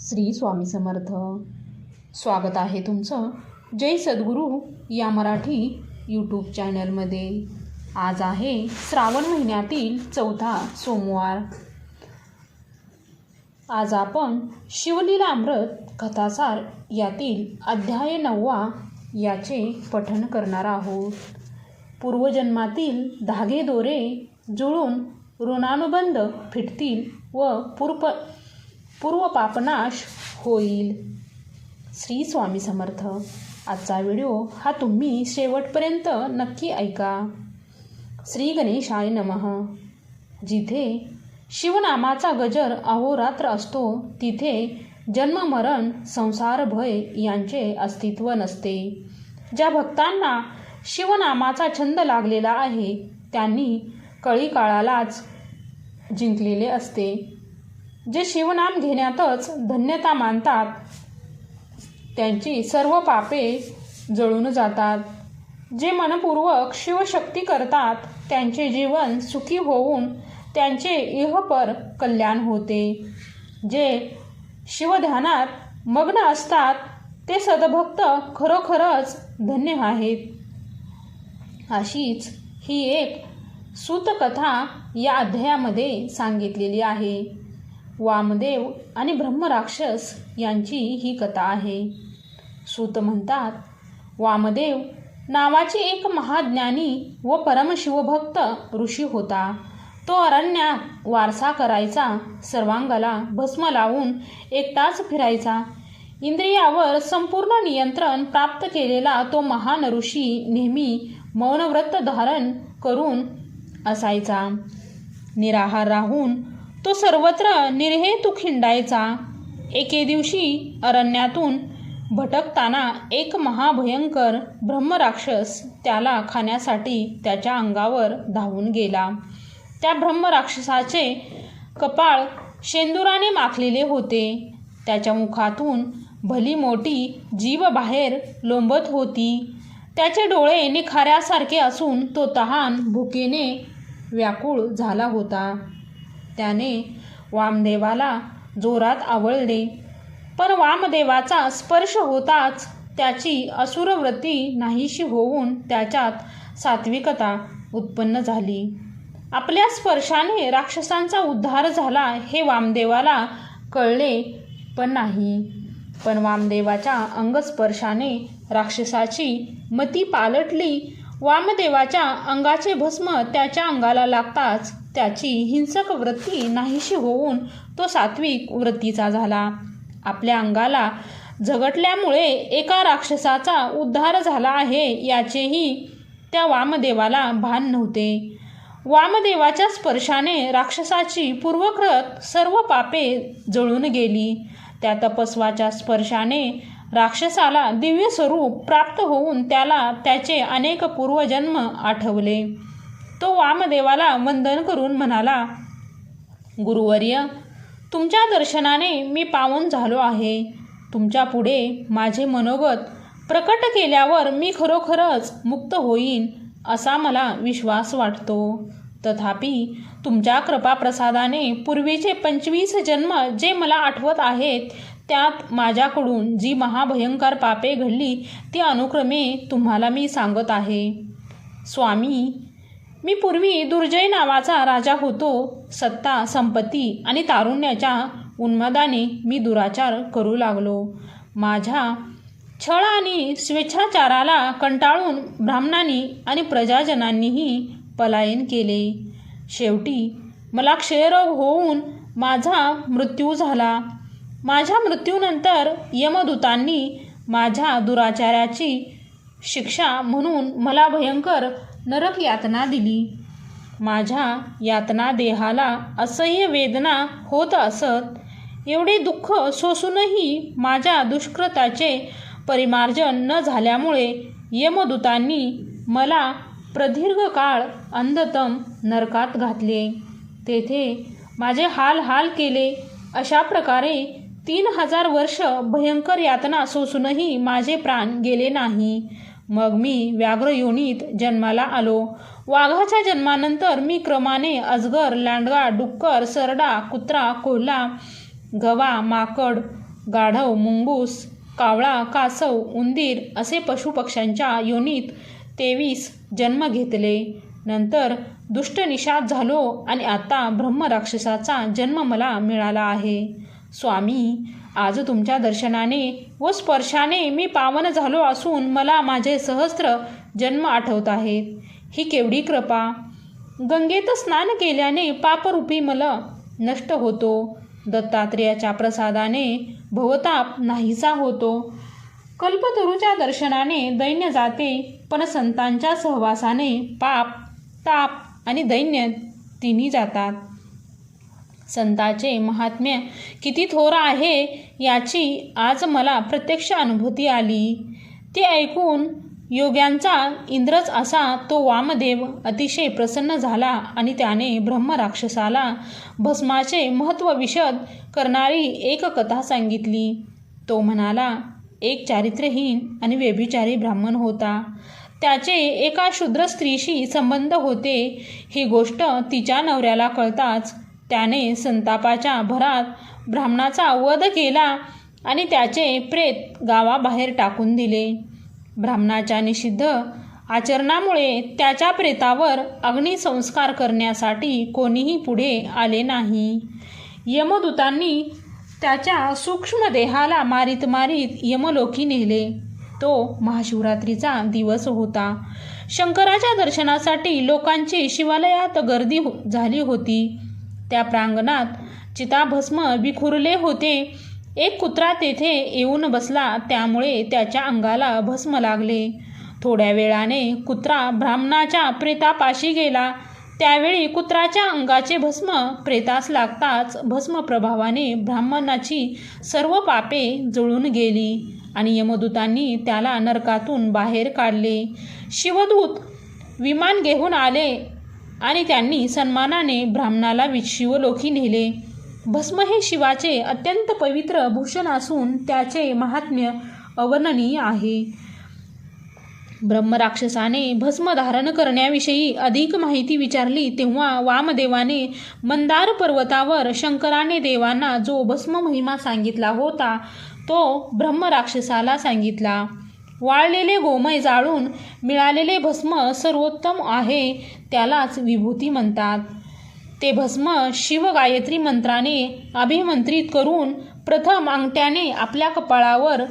श्री स्वामी समर्थ. स्वागत आहे तुमचं. जय सद्गुरू या मराठी यूट्यूब चॅनलमध्ये आज आहे श्रावण महिन्यातील चौथा सोमवार. आज आपण शिवलीलामृत कथासार यातील अध्याय नववा याचे पठन करणार आहोत. पूर्वजन्मातील धागे दोरे जुळून ऋणानुबंध फिटतील व पूर्व पूर्वपापनाश होईल. श्री स्वामी समर्थ आजचा व्हिडिओ हा तुम्ही शेवटपर्यंत नक्की ऐका. श्री गणेशाय नमः. जिथे शिवनामाचा गजर अहोरात्र असतो तिथे जन्ममरण संसार भय यांचे अस्तित्व नसते. ज्या भक्तांना शिवनामाचा छंद लागलेला आहे त्यांनी कळी काळालाच जिंकलेले असते. जे शिवनाम घेण्यातच धन्यता मानतात त्यांची सर्व पापे जळून जातात. जे मनपूर्वक शिवशक्ती करतात त्यांचे जीवन सुखी होऊन त्यांचे इहपर कल्याण होते. जे शिवध्यानात मग्न असतात ते सदभक्त खरोखरच धन्य आहेत. अशीच ही एक सूतकथा या अध्यायामध्ये सांगितलेली आहे. वामदेव आणि ब्रह्मराक्षस यांची ही कथा आहे. सूत म्हणतात वामदेव नावाची एक महाज्ञानी व परमशिवभक्त ऋषी होता. तो अरण्यात वारसा करायचा सर्वांगाला भस्म लावून एकटाच फिरायचा. इंद्रियावर संपूर्ण नियंत्रण प्राप्त केलेला तो महान ऋषी नेहमी मौनव्रत धारण करून असायचा. निराहार राहून तो सर्वत्र निर्हेतू खिंडायचा. एके दिवशी अरण्यातून भटकताना एक महाभयंकर ब्रह्मराक्षस त्याला खाण्यासाठी त्याच्या अंगावर धावून गेला. त्या ब्रह्मराक्षसाचे कपाळ शेंदुराने माखलेले होते. त्याच्या मुखातून भली मोठी जीव बाहेर लोंबत होती. त्याचे डोळे निखाऱ्यासारखे असून तो तहान भुकेने व्याकुळ झाला होता. त्याने वामदेवाला जोरात आवळले. पण वामदेवाचा स्पर्श होताच त्याची असुरवृत्ती नाहीशी होऊन त्याच्यात सात्विकता उत्पन्न झाली. आपल्या स्पर्शाने राक्षसांचा उद्धार झाला हे वामदेवाला कळले पण नाही. पण वामदेवाच्या अंगस्पर्शाने राक्षसाची मती पालटली. वामदेवाच्या अंगाचे भस्म त्याच्या अंगाला लागताच त्याची हिंसक वृत्ती नाहीशी होऊन तो सात्विक वृत्तीचा झाला. आपल्या अंगाला झगटल्यामुळे एका राक्षसाचा उद्धार झाला आहे याचेही त्या वामदेवाला भान नव्हते. वामदेवाच्या स्पर्शाने राक्षसाची पूर्वकृत सर्व पापे जळून गेली. त्या तपस्वाच्या स्पर्शाने राक्षसाला दिव्य स्वरूप प्राप्त होऊन त्याला त्याचे अनेक पूर्वजन्म आठवले. तो वामदेवाला वंदन करून म्हणाला गुरुवर्य तुमच्या दर्शनाने मी पावन झालो आहे. तुमच्यापुढे माझे मनोगत प्रकट केल्यावर मी खरोखरच मुक्त होईन असा मला विश्वास वाटतो. तथापि तुमच्या कृपाप्रसादाने पूर्वीचे पंचवीस जन्म जे मला आठवत आहेत त्यात माझ्याकडून जी महाभयंकर पापे घडली ती अनुक्रमे तुम्हाला मी सांगत आहे. स्वामी मी पूर्वी दुर्जय नावाचा राजा होतो. सत्ता संपत्ती आणि तारुण्याच्या उन्मादाने मी दुराचार करू लागलो. माझ्या छळ आणि स्वेच्छाचाराला कंटाळून ब्राह्मणांनी आणि प्रजाजनांनीही पलायन केले. शेवटी मला क्षयरोग होऊन माझा मृत्यू झाला. माझ्या मृत्यूनंतर यमदूतांनी माझ्या दुराचाराची शिक्षा म्हणून मला भयंकर नरक यातना दिली. माझ्या यातना देहाला असह्य वेदना होत असत. एवढे दुःख सोसूनही माझ्या दुष्कृताचे परिमार्जन न झाल्यामुळे यमदूतांनी मला प्रदीर्घ काळ अंधतम नरकात घातले. तेथे माझे हाल हाल केले. अशा प्रकारे तीन हजार वर्ष भयंकर यातना सोसूनही माझे प्राण गेले नाही. मग मी व्याघ्र योनीत जन्माला आलो. वाघाच्या जन्मानंतर मी क्रमाने अजगर लांडगा डुक्कर सरडा कुत्रा कोल्हा गवा माकड गाढव मुंगूस कावळा कासव उंदीर असे पशुपक्ष्यांच्या योनीत तेवीस जन्म घेतले. नंतर दुष्ट निषाद झालो आणि आता ब्रह्मराक्षसाचा जन्म मला मिळाला आहे. स्वामी आज तुमच्या दर्शनाने व स्पर्शाने मी पावन झालो असून मला माझे सहस्त्र जन्म आठवत आहेत ही केवढी कृपा. गंगेत स्नान केल्याने पापरूपी मला नष्ट होतो. दत्तात्रेयाच्या प्रसादाने भवताप नाहीसा होतो. कल्पतरूच्या दर्शनाने दैन्य जाते पण संतांच्या सहवासाने पाप ताप आणि दैन्य तिन्ही जातात. संताचे महात्म्य किती थोर आहे याची आज मला प्रत्यक्ष अनुभूती आली. ते ऐकून योग्यांचा इंद्रच असा तो वामदेव अतिशय प्रसन्न झाला आणि त्याने ब्रह्मराक्षसाला भस्माचे महत्त्व विशद करणारी एक कथा सांगितली. तो म्हणाला एक चारित्र्यहीन आणि व्यभिचारी ब्राह्मण होता. त्याचे एका शूद्र स्त्रीशी संबंध होते. ही गोष्ट तिच्या नवऱ्याला कळताच त्याने संतापाच्या भरात ब्राह्मणाचा वध केला आणि त्याचे प्रेत गावाबाहेर टाकून दिले. ब्राह्मणाच्या निषिद्ध आचरणामुळे त्याच्या प्रेतावर अग्निसंस्कार करण्यासाठी कोणीही पुढे आले नाही. यमदूतांनी त्याच्या सूक्ष्म देहाला मारीत मारीत यमलोकी नेले. तो महाशिवरात्रीचा दिवस होता. शंकराच्या दर्शनासाठी लोकांची शिवालयात गर्दी हो झाली होती. त्या प्रांगणात चिताभस्म विखुरले होते. एक कुत्रा तेथे येऊन बसला त्यामुळे त्याच्या अंगाला भस्म लागले. थोड्या वेळाने कुत्रा ब्राह्मणाच्या प्रेतापाशी गेला. त्यावेळी कुत्राच्या अंगाचे भस्म प्रेतास लागताच भस्म प्रभावाने ब्राह्मणाची सर्व पापे जळून गेली आणि यमदूतांनी त्याला नरकातून बाहेर काढले. शिवदूत विमान घेऊन आले. आणि त्यांनी सन्मानाने ब्राह्मणाला वि शिवलोकी नेले. भस्म हे शिवाचे अत्यंत पवित्र भूषण असून त्याचे महात्म्य अवर्णनीय आहे. ब्रह्मराक्षसाने भस्म धारण करण्याविषयी अधिक माहिती विचारली तेव्हा वामदेवाने मंदार पर्वतावर शंकराने देवांना जो भस्म महिमा सांगितला होता तो ब्रह्मराक्षसाला सांगितला. वाळलेले गोमय जाळून मिळालेले भस्म सर्वोत्तम आहे त्यालाच विभूती म्हणतात. ते भस्म शिवगायत्री मंत्राने अभिमंत्रित करून प्रथम अंगठ्याने आपल्या कपाळावर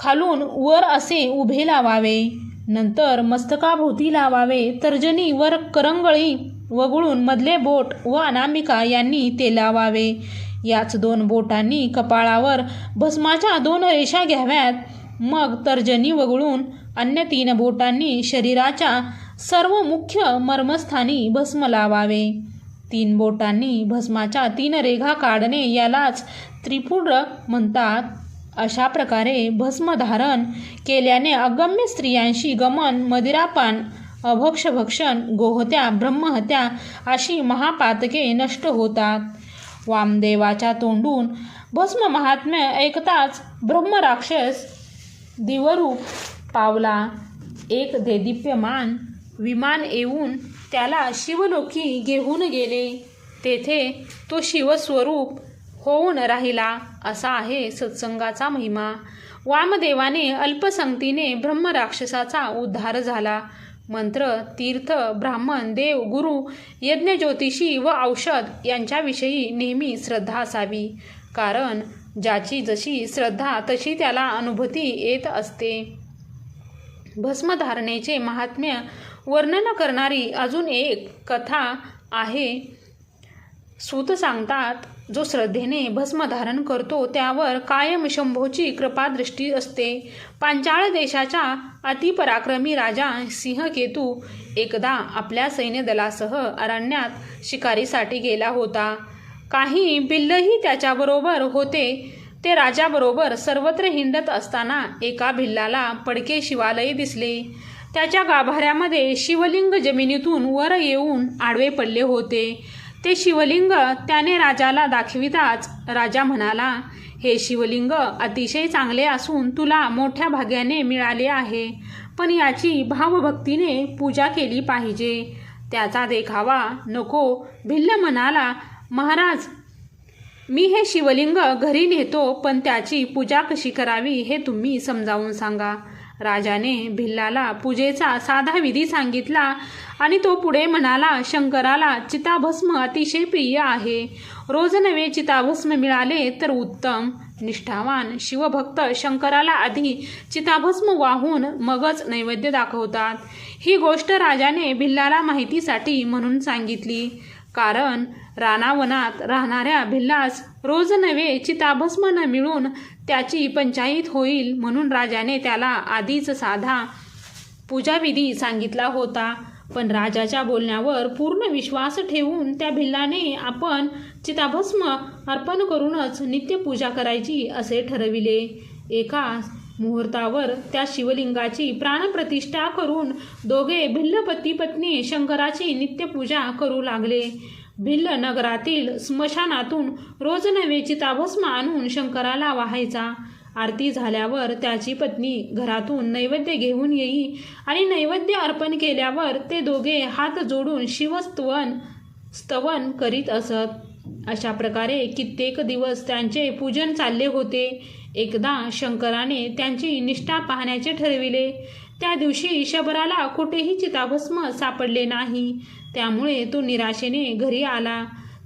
खालून वर असे उभे लावावे. नंतर मस्तकाभोवती लावावे. तर्जनी वर करंगळी वगळून मधले बोट व अनामिका यांनी ते लावावे. याच दोन बोटांनी कपाळावर भस्माच्या दोन रेषा घ्याव्यात. मग तर्जनी वगळून अन्य तीन बोटांनी शरीराच्या सर्व मुख्य मर्मस्थानी भस्म लावावे. तीन बोटांनी भस्माच्या तीन रेघा काढणे यालाच त्रिपुर म्हणतात. अशा प्रकारे भस्मधारण केल्याने अगम्य स्त्रियांशी गमन मदिरापान अभक्षभक्षण गोहत्या ब्रह्महत्या अशी महापातके नष्ट होतात. वामदेवाच्या तोंडून भस्म महात्म्य ऐकताच ब्रह्मराक्षस दिवरूप पावला एक देदीप्यमान विमान येऊन त्याला शिवलोकी घेऊन गेले. तेथे तो शिवस्वरूप होऊन राहिला असा आहे सत्संगाचा महिमा. वामदेवाने अल्पसंगतीने ब्रह्मराक्षसाचा उद्धार झाला. मंत्र तीर्थ ब्राह्मण देव गुरु यज्ञज्योतिषी व औषध यांच्याविषयी नेहमी श्रद्धा असावी. कारण ज्याची जशी श्रद्धा तशी त्याला अनुभूती येत असते. भस्मधारणेचे महात्म्य वर्णन करणारी अजून एक कथा आहे. सूत सांगतात जो श्रद्धेने भस्मधारण करतो त्यावर कायम शंभोची कृपादृष्टी असते. पांचाळ देशाच्या अतिपराक्रमी राजा सिंहकेतू एकदा आपल्या सैन्यदलासह अरण्यात शिकारीसाठी गेला होता. काही भिल्लही त्याच्याबरोबर होते. ते राजाबरोबर सर्वत्र हिंडत असताना एका भिल्लाला पडके शिवालय दिसले. त्याच्या गाभाऱ्यामध्ये शिवलिंग जमिनीतून वर येऊन आडवे पडले होते. ते शिवलिंग त्याने राजाला दाखविताच राजा म्हणाला हे शिवलिंग अतिशय चांगले असून तुला मोठ्या भाग्याने मिळाले आहे. पण याची भावभक्तीने पूजा केली पाहिजे. त्याचा देखावा नको. भिल्ल म्हणाला महाराज मी हे शिवलिंग घरी नेतो पण त्याची पूजा कशी करावी हे तुम्ही समजावून सांगा. राजाने भिल्लाला पूजेचा साधा विधी सांगितला आणि तो पुढे म्हणाला शंकराला चिताभस्म अतिशय प्रिय आहे. रोज नवे चिताभस्म मिळाले तर उत्तम. निष्ठावान शिवभक्त शंकराला आधी चिताभस्म वाहून मगच नैवेद्य दाखवतात. ही गोष्ट राजाने भिल्लाला माहितीसाठी म्हणून सांगितली. कारण रानावनात राहणाऱ्या भिल्लास रोज नवे चिताभस्म न मिळून त्याची पंचायत होईल म्हणून राजाने त्याला आधीच साधा पूजाविधी सांगितला होता. पण राजाच्या बोलण्यावर पूर्ण विश्वास ठेवून त्या भिल्लाने आपण चिताभस्म अर्पण करूनच नित्यपूजा करायची असे ठरविले. एका मुहूर्तावर त्या शिवलिंगाची प्राणप्रतिष्ठा करून दोघे भिल्ल पती पत्नी शंकराची नित्यपूजा करू लागले. भिल्ल नगरातील स्मशानातून रोज नवे ताभस्म आणून शंकराला वाहायचा. आरती झाल्यावर त्याची पत्नी घरातून नैवेद्य घेऊन येई आणि नैवेद्य अर्पण केल्यावर ते दोघे हात जोडून शिवस्तवन स्तवन करीत असत. अशा प्रकारे कित्येक दिवस त्यांचे पूजन चालले होते. एकदा शंकराने त्यांची निष्ठा पाहण्याचे ठरविले. त्या दिवशी शबराला कुठेही चिताभस्म सापडले नाही. त्यामुळे तो निराशेने घरी आला.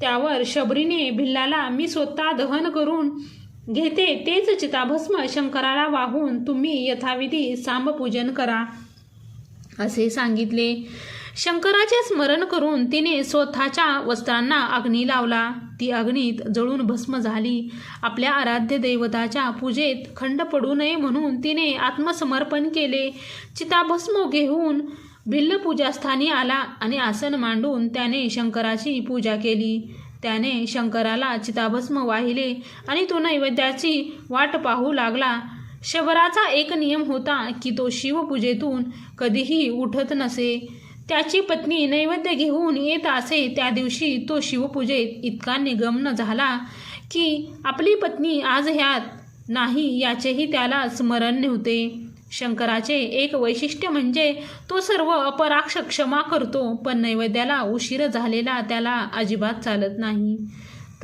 त्यावर शबरीने भिल्लाला मी स्वतः दहन करून घेते तेच चिताभस्म शंकराला वाहून तुम्ही यथाविधी सांबपूजन करा असे सांगितले. शंकराचे स्मरण करून तिने स्वतःच्या वस्त्रांना अग्नी लावला. ती अग्नीत जळून भस्म झाली. आपल्या आराध्य दैवताच्या पूजेत खंड पडू नये म्हणून तिने आत्मसमर्पण केले. चिताभस्म घेऊन भिल्ल पूजास्थानी आला आणि आसन मांडून त्याने शंकराची पूजा केली. त्याने शंकराला चिताभस्म वाहिले आणि तो नैवेद्याची वाट पाहू लागला. शबराचा एक नियम होता की तो शिवपूजेतून कधीही उठत नसे. त्याची पत्नी नैवेद्य घेऊन येत असे त्या दिवशी तो शिवपूजेत इतका निगमन झाला की आपली पत्नी आज ह्यात नाही याचेही त्याला स्मरण नव्हते. शंकराचे एक वैशिष्ट्य म्हणजे तो सर्व अपराक्ष क्षमा करतो पण नैवेद्याला उशीर झालेला त्याला अजिबात चालत नाही.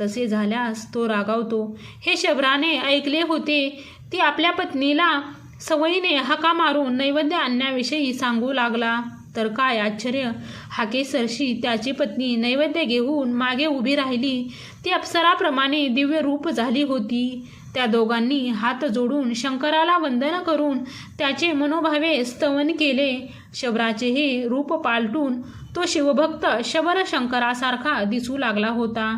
तसे झाल्यास तो रागावतो. हे शबराने ऐकले होते. ती आपल्या पत्नीला सवयीने हाका मारून नैवेद्य आणण्याविषयी सांगू लागला. तर काय आश्चर्य! हाकेसरशी त्याची पत्नी नैवेद्य घेऊन मागे उभी राहिली. ती अप्सराप्रमाणे दिव्य रूप झाली होती. त्या दोघांनी हात जोडून शंकराला वंदन करून त्याचे मनोभावे स्तवन केले. शबराचेही रूप पालटून तो शिवभक्त शबर शंकरासारखा दिसू लागला होता.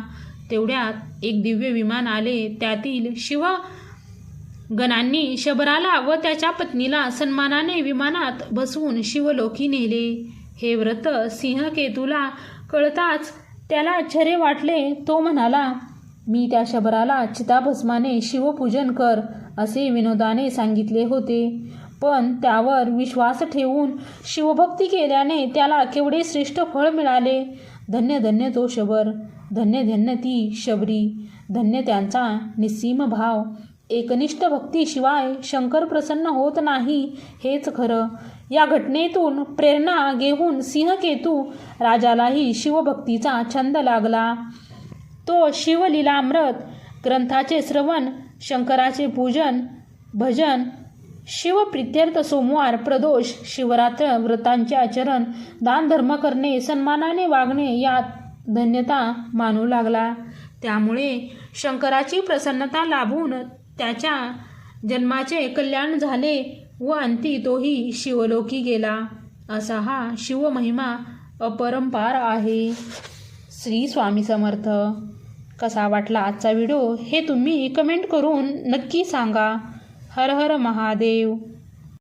तेवढ्यात एक दिव्य विमान आले. त्यातील शिव गणांनी शबराला व त्याच्या पत्नीला सन्मानाने विमानात बसवून शिवलोकी नेले. हे व्रत सिंहकेतूला कळताच त्याला आश्चर्य वाटले. तो म्हणाला मी त्या शबराला चिताभस्माने शिवपूजन कर असे विनोदाने सांगितले होते. पण त्यावर विश्वास ठेवून शिवभक्ती केल्याने त्याला केवढे श्रेष्ठ फळ मिळाले. धन्य धन्य तो शबर धन्य धन्य ती शबरी धन्य त्यांचा निस्सीम भाव. एकनिष्ठ भक्तीशिवाय शंकर प्रसन्न होत नाही हेच खरं. या घटनेतून प्रेरणा घेऊन सिंहकेतू राजालाही शिवभक्तीचा छंद लागला. तो शिवलीलामृत ग्रंथाचे श्रवण शंकराचे पूजन भजन शिवप्रित्यर्थ सोमवार प्रदोष शिवरात्र व्रतांचे आचरण दानधर्म करणे सन्मानाने वागणे यात धन्यता मानू लागला. त्यामुळे शंकराची प्रसन्नता लाभून त्याच्या जन्माचे कल्याण झाले व अंती तोही शिवलोकी गेला. असा हा शिवमहिमा अपरंपार आहे. श्री स्वामी समर्थ. कसा वाटला आजचा व्हिडिओ हे तुम्ही कमेंट करून नक्की सांगा. हर हर महादेव.